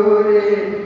Lord in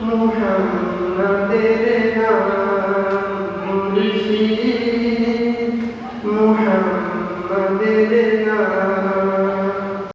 মুহাম্মাদের নাম মুর্শিদ